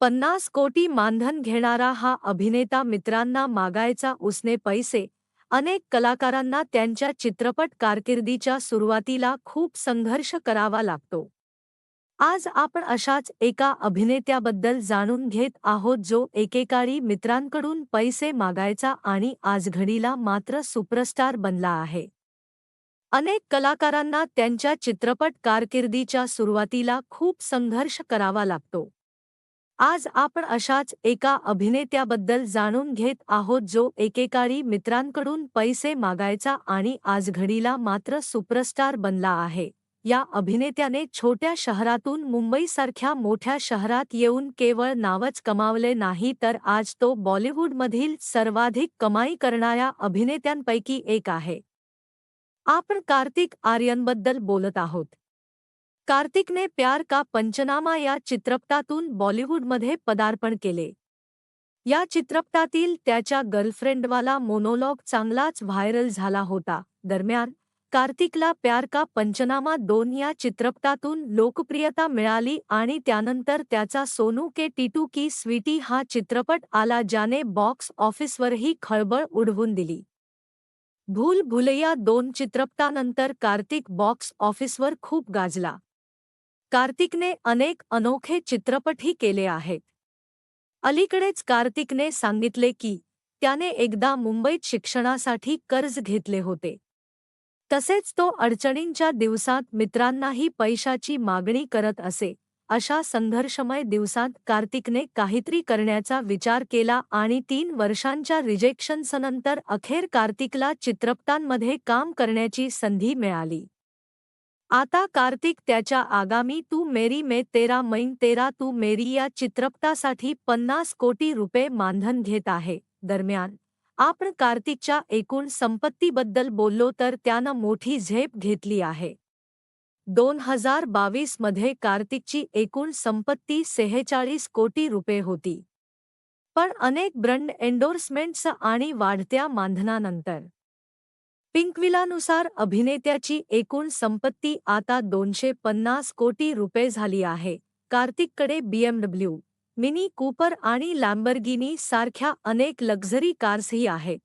पन्नास कोटी मानधन घेणारा हा अभिनेता मित्रांना मागायचा उसने पैसे. अनेक कलाकारांना त्यांच्या चित्रपट कारकिर्दीच्या सुरुवातीला खूप संघर्ष करावा लागतो. आज आपण अशाच एका अभिनेत्याबद्दल जाणून घेत आहोत जो एकेकाळी मित्रांकडून पैसे मागायचा आणि आजघडीला मात्र सुपरस्टार बनला आहे. अनेक कलाकारांना त्यांच्या चित्रपट कारकिर्दीच्या सुरुवातीला खूप संघर्ष करावा लागतो. आज आपण अशाच एका अभिनेत्याबद्दल जाणून घेत आहोत जो एकेकाळी मित्रांकडून पैसे मागायचा आणि आज घडीला मात्र सुपरस्टार बनला आहे. या अभिनेत्याने छोट्या शहरातून मुंबईसारख्या मोठ्या शहरात येऊन केवळ नावच कमावले नाही तर आज तो बॉलिवूडमधील सर्वाधिक कमाई करणाऱ्या अभिनेत्यांपैकी एक आहे. आपण कार्तिक आर्यनबद्दल बोलत आहोत. कार्तिकने प्यार का पंचनामा या चित्रपटातून बॉलिवूडमध्ये पदार्पण केले. या चित्रपटातील त्याच्या गर्लफ्रेंडवाला मोनोलॉग चांगलाच व्हायरल झाला होता. दरम्यान, कार्तिकला प्यार का पंचनामा दोन या चित्रपटातून लोकप्रियता मिळाली आणि त्यानंतर त्याचा सोनू के टीटू की स्वीटी हा चित्रपट आला ज्याने बॉक्स ऑफिसवरही खळबळ उडवून दिली. भूल भुलैया दोन चित्रपटानंतर कार्तिक बॉक्स ऑफिसवर खूप गाजला. कार्तिकने अनेक अनोखे चित्रपटही केले आहेत. अलीकडेच कार्तिकने सांगितले की त्याने एकदा मुंबईत शिक्षणासाठी कर्ज घेतले होते. तसेच तो अडचणींच्या दिवसात मित्रांनाही पैशाची मागणी करत असे अशा संघर्षमय दिवसात कार्तिकने काहीतरी करण्याचा विचार केला आणि तीन वर्षांच्या रिजेक्शन्सनंतर अखेर कार्तिकला चित्रपटांमध्ये काम करण्याची संधी मिळाली. आता कार्तिक त्याच्या आगामी तू मेरी मे तेरा मैन तेरा तू मेरी या चित्रपटासाठी पन्नास कोटी रुपये मानधन घेत आहे. दरम्यान आपण कार्तिकच्या एकूण संपत्तीबद्दल बोललो तर त्यानं मोठी झेप घेतली आहे. दोन हजार बावीसमध्ये कार्तिकची एकूण संपत्ती सेहेचाळीस कोटी रुपये होती. पण अनेक ब्रँड एंडोर्समेंट्स आणि वाढत्या मानधनानंतर पिंकविलानुसार अभिनेत्याची एकूण संपत्ती आता दोनशे पन्नास कोटी रुपये झाली आहे. कार्तिककडे बीएमडब्ल्यू मिनी कूपर आणि लॅम्बर्गिनी सारख्या अनेक लक्झरी कार्सही आहेत.